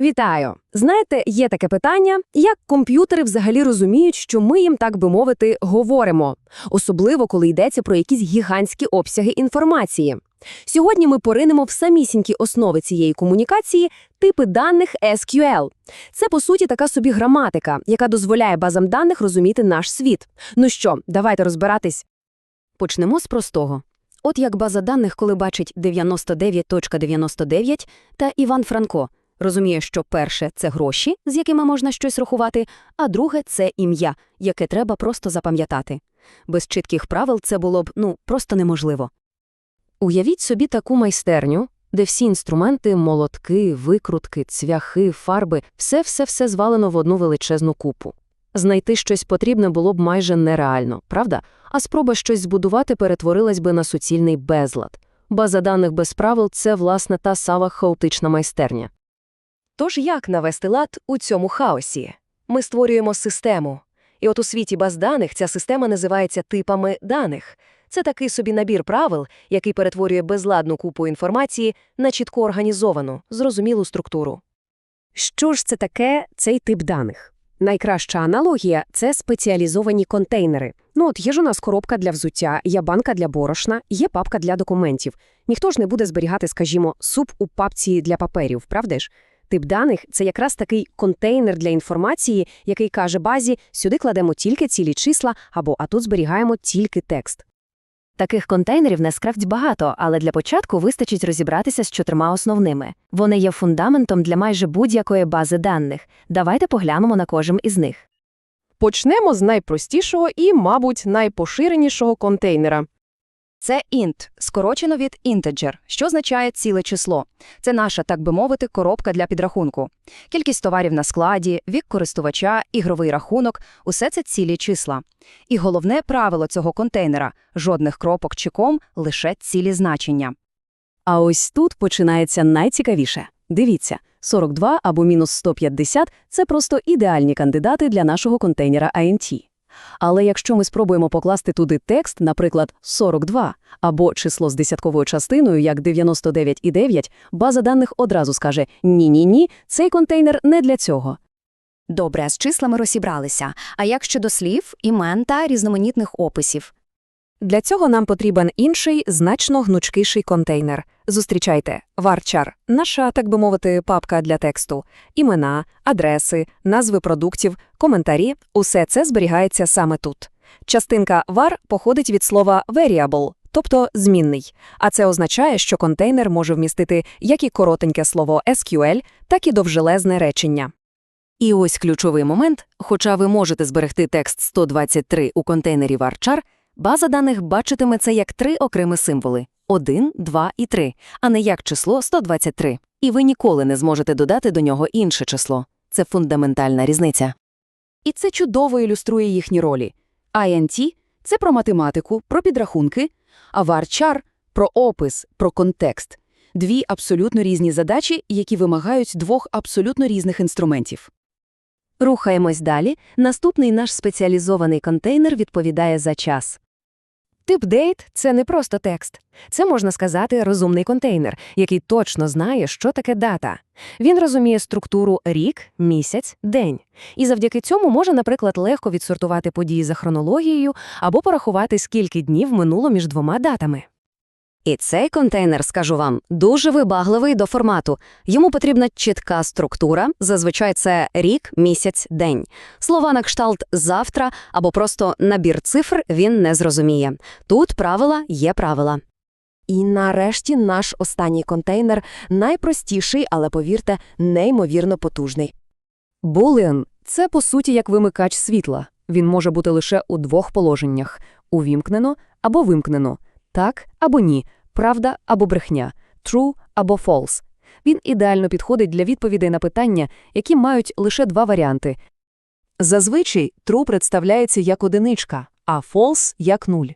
Вітаю! Знаєте, є таке питання, як комп'ютери взагалі розуміють, що ми їм, так би мовити, говоримо, особливо коли йдеться про якісь гігантські обсяги інформації. Сьогодні ми поринемо в самісінькі основи цієї комунікації типи даних SQL. Це, по суті, така собі граматика, яка дозволяє базам даних розуміти наш світ. Ну що, давайте розбиратись. Почнемо з простого. От як база даних, коли бачить 99.99 та Іван Франко, розуміє, що перше – це гроші, з якими можна щось рахувати, а друге – це ім'я, яке треба просто запам'ятати. Без чітких правил це було б, ну, просто неможливо. Уявіть собі таку майстерню, де всі інструменти – молотки, викрутки, цвяхи, фарби – все-все-все звалено в одну величезну купу. Знайти щось потрібне було б майже нереально, правда? А спроба щось збудувати перетворилась би на суцільний безлад. База даних без правил – це, власне, та сава хаотична майстерня. Тож як навести лад у цьому хаосі? Ми створюємо систему. І от у світі баз даних ця система називається типами даних. Це такий собі набір правил, який перетворює безладну купу інформації на чітко організовану, зрозумілу структуру. Що ж це таке цей тип даних? Найкраща аналогія – це спеціалізовані контейнери. Ну от є ж у нас коробка для взуття, є банка для борошна, є папка для документів. Ніхто ж не буде зберігати, скажімо, суп у папці для паперів, правда ж? Тип даних – це якраз такий контейнер для інформації, який каже базі, сюди кладемо тільки цілі числа, або а тут зберігаємо тільки текст. Таких контейнерів насправді багато, але для початку вистачить розібратися з чотирма основними. Вони є фундаментом для майже будь-якої бази даних. Давайте поглянемо на кожен із них. Почнемо з найпростішого і, мабуть, найпоширенішого контейнера. Це int, скорочено від integer, що означає ціле число. Це наша, так би мовити, коробка для підрахунку. Кількість товарів на складі, вік користувача, ігровий рахунок – усе це цілі числа. І головне правило цього контейнера – жодних кропок чи ком, лише цілі значення. А ось тут починається найцікавіше. Дивіться, 42 або мінус 150 – це просто ідеальні кандидати для нашого контейнера INT. Але якщо ми спробуємо покласти туди текст, наприклад, 42, або число з десятковою частиною, як 99,9, база даних одразу скаже «ні-ні-ні, цей контейнер не для цього». Добре, з числами розібралися. А як щодо слів, імен та різноманітних описів? Для цього нам потрібен інший, значно гнучкіший контейнер. Зустрічайте, varchar – наша, так би мовити, папка для тексту. Імена, адреси, назви продуктів, коментарі – усе це зберігається саме тут. Частинка var походить від слова variable, тобто змінний. А це означає, що контейнер може вмістити як і коротеньке слово SQL, так і довжелезне речення. І ось ключовий момент, хоча ви можете зберегти текст 123 у контейнері varchar, база даних бачитиме це як три окремі символи – 1, 2 і 3, а не як число 123. І ви ніколи не зможете додати до нього інше число. Це фундаментальна різниця. І це чудово ілюструє їхні ролі. INT – це про математику, про підрахунки, а varchar – про опис, про контекст. Дві абсолютно різні задачі, які вимагають двох абсолютно різних інструментів. Рухаємось далі. Наступний наш спеціалізований контейнер відповідає за час. Тип дейт – це не просто текст. Це, можна сказати, розумний контейнер, який точно знає, що таке дата. Він розуміє структуру рік, місяць, день. І завдяки цьому може, наприклад, легко відсортувати події за хронологією або порахувати, скільки днів минуло між двома датами. І цей контейнер, скажу вам, дуже вибагливий до формату. Йому потрібна чітка структура, зазвичай це рік, місяць, день. Слова на кшталт «завтра» або просто набір цифр він не зрозуміє. Тут правила є правила. І нарешті наш останній контейнер найпростіший, але, повірте, неймовірно потужний. Boolean – це, по суті, як вимикач світла. Він може бути лише у двох положеннях – увімкнено або вимкнено, так або ні, правда або брехня, true або false. Він ідеально підходить для відповідей на питання, які мають лише два варіанти. Зазвичай true представляється як одиничка, а false – як нуль.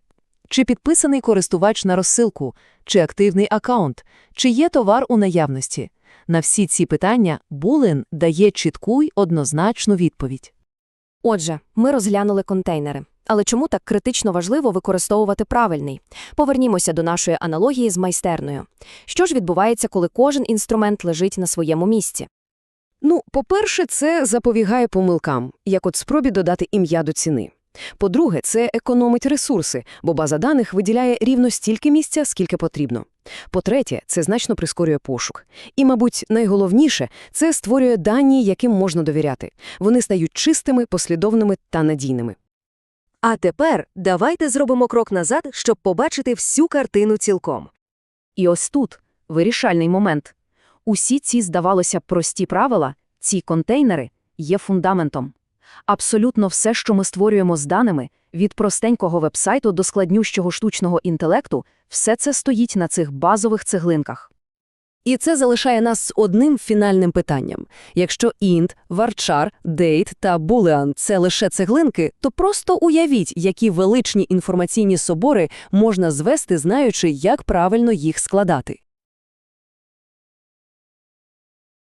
Чи підписаний користувач на розсилку, чи активний аккаунт, чи є товар у наявності. На всі ці питання Boolean дає чітку й однозначну відповідь. Отже, ми розглянули контейнери. Але чому так критично важливо використовувати правильний? Повернімося до нашої аналогії з майстерною. Що ж відбувається, коли кожен інструмент лежить на своєму місці? Ну, по-перше, це запобігає помилкам, як от спробі додати ім'я до ціни. По-друге, це економить ресурси, бо база даних виділяє рівно стільки місця, скільки потрібно. По-третє, це значно прискорює пошук. І, мабуть, найголовніше – це створює дані, яким можна довіряти. Вони стають чистими, послідовними та надійними. А тепер давайте зробимо крок назад, щоб побачити всю картину цілком. І ось тут вирішальний момент. Усі ці, здавалося, прості правила, ці контейнери, є фундаментом. Абсолютно все, що ми створюємо з даними, від простенького вебсайту до складнющого штучного інтелекту, все це стоїть на цих базових цеглинках. І це залишає нас з одним фінальним питанням. Якщо int, varchar, date та boolean – це лише цеглинки, то просто уявіть, які величні інформаційні собори можна звести, знаючи, як правильно їх складати.